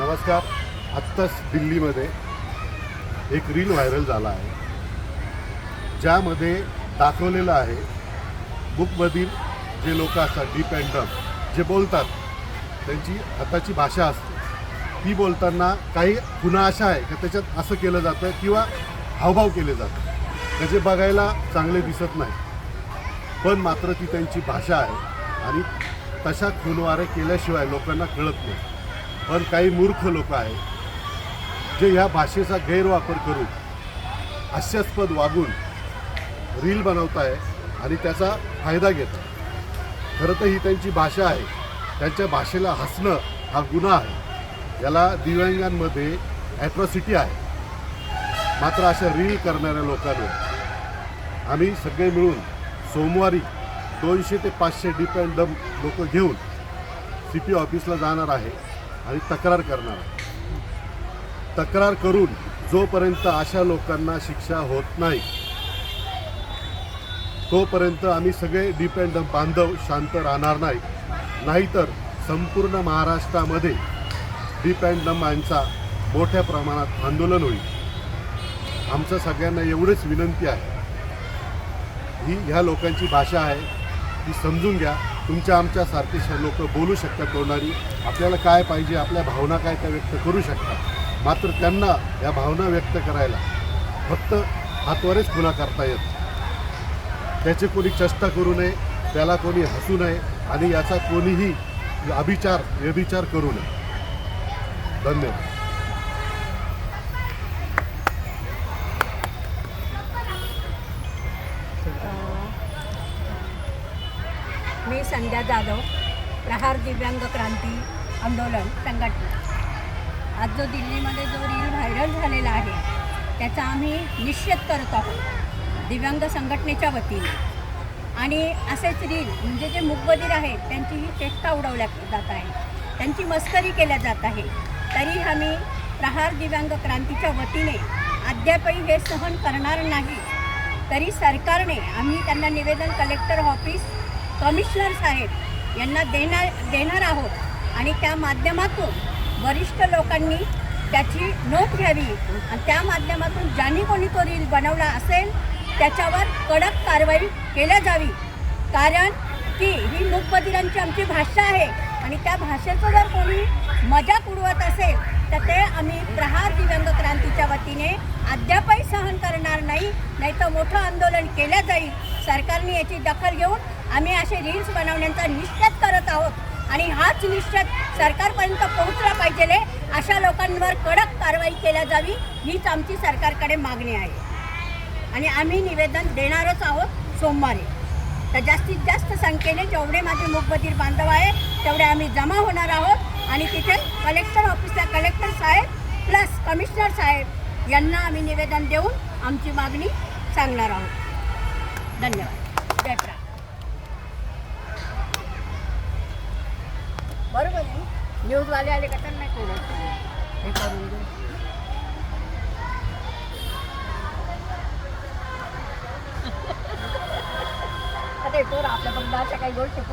नमस्कार. आत्ताच दिल्लीमध्ये एक रील व्हायरल झाला आहे. ज्यामध्ये दाखवलेलं आहे बुकमधील जे लोक असतात डीप अँड जे बोलतात त्यांची हाताची भाषा असते. ती बोलताना काही गुन्हा अशा आहे की त्याच्यात असं केलं जातं किंवा हावभाव केले जातात. त्याचे बघायला चांगले दिसत नाही. पण मात्र ती त्यांची भाषा आहे आणि तशा खुनवारे केल्याशिवाय लोकांना कळत नाही. पण काही मूर्ख लोक आहेत जे ह्या भाषेचा गैरवापर करून हास्यास्पद वागून रील बनवत आहे आणि त्याचा फायदा घेत आहे खरं तर ही त्यांची भाषा आहे. त्यांच्या भाषेला हसणं हा गुन्हा आहे. याला दिव्यांगांमध्ये ॲट्रॉसिटी आहे. मात्र अशा रील करणाऱ्या लोकांवर आम्ही सगळे मिळून सोमवारी दोनशे ते पाचशे डीप अँड डम लोक घेऊन सी पी ऑफिसला जाणार आहे. आणि तक्रार करणार आहे. तक्रार करून जोपर्यंत अशा लोकांना शिक्षा होत नाही तोपर्यंत आम्ही सगळे डिपेंड बांधव शांत राहणार नाही. नाहीतर संपूर्ण महाराष्ट्रामध्ये डीप यांचा मोठ्या प्रमाणात आंदोलन होईल. आमचं सगळ्यांना एवढीच विनंती आहे. ही ह्या लोकांची भाषा आहे ती समजून घ्या. तुमच्या आमच्यासारखे लोक बोलू शकतात तोंडारी आपल्याला काय पाहिजे आपल्या भावना काय त्या व्यक्त करू शकतात. मात्र त्यांना या भावना व्यक्त करायला फक्त हातवरच खुला करता येत त्याचे कोणी चेष्टा करू नये त्याला कोणी हसू नये आणि याचा कोणीही अभिचार व्यभिचार करू नये. धन्यवाद. मी संध्या जाधव प्रहार दिव्यांग क्रांती आंदोलन संघटना. आज जो दिल्लीमध्ये जो रील व्हायरल झालेला आहे त्याचा आम्ही निषेध करत आहोत दिव्यांग संघटनेच्या वतीने. आणि असेच रील म्हणजे जे मूकबधीर आहेत त्यांची ही चेष्टा उडवल्या जात आहे त्यांची मस्करी केल्या जात आहे. तरी आम्ही प्रहार दिव्यांग क्रांतीच्या वतीने अद्यापही हे सहन करणार नाही. तरी सरकारने आम्ही त्यांना निवेदन कलेक्टर ऑफिस कमिशनर साहेब यांना देणार देणार आहोत. आणि त्या माध्यमातून वरिष्ठ लोकांनी त्याची नोट घ्यावी. आणि त्या माध्यमातून ज्यांनी कोणी तो रील बनवला असेल त्याच्यावर कडक कारवाई केल्या जावी. कारण की ही मूकबधिरांची आमची भाषा आहे. आणि त्या भाषेचं जर कोणी मजाक उडवत असेल तर ते आम्ही प्रहार दिव्यांग क्रांतीच्या वतीने अद्यापही सहन करणार नाही. नाही तर मोठं आंदोलन केलं जाईल. सरकारने याची दखल घेऊन आम्ही असे रील्स बनवण्याचा निश्चित करत आहोत. आणि हाच निश्चय सरकारपर्यंत पोहोचला पाहिजे अशा लोकांवर कडक कारवाई केल्या जावी हीच आमची सरकारकडे मागणी आहे. आणि आम्ही निवेदन देणारच आहोत सोमवारी. तर जास्तीत जास्त संख्येने जेवढे माझे मुखबधीर बांधव आहे तेवढे आम्ही जमा होणार आहोत. आणि तिथे कलेक्टर ऑफिसला कलेक्टर साहेब प्लस कमिशनर साहेब यांना आम्ही निवेदन देऊन आमची मागणी सांगणार आहोत. धन्यवाद. जयप्रा प्रा बरोबर आहे. न्यूजवाले आले का तर नाही कोणाचं हे करून देऊ आता हे आपल्या बघ काही गोष्टी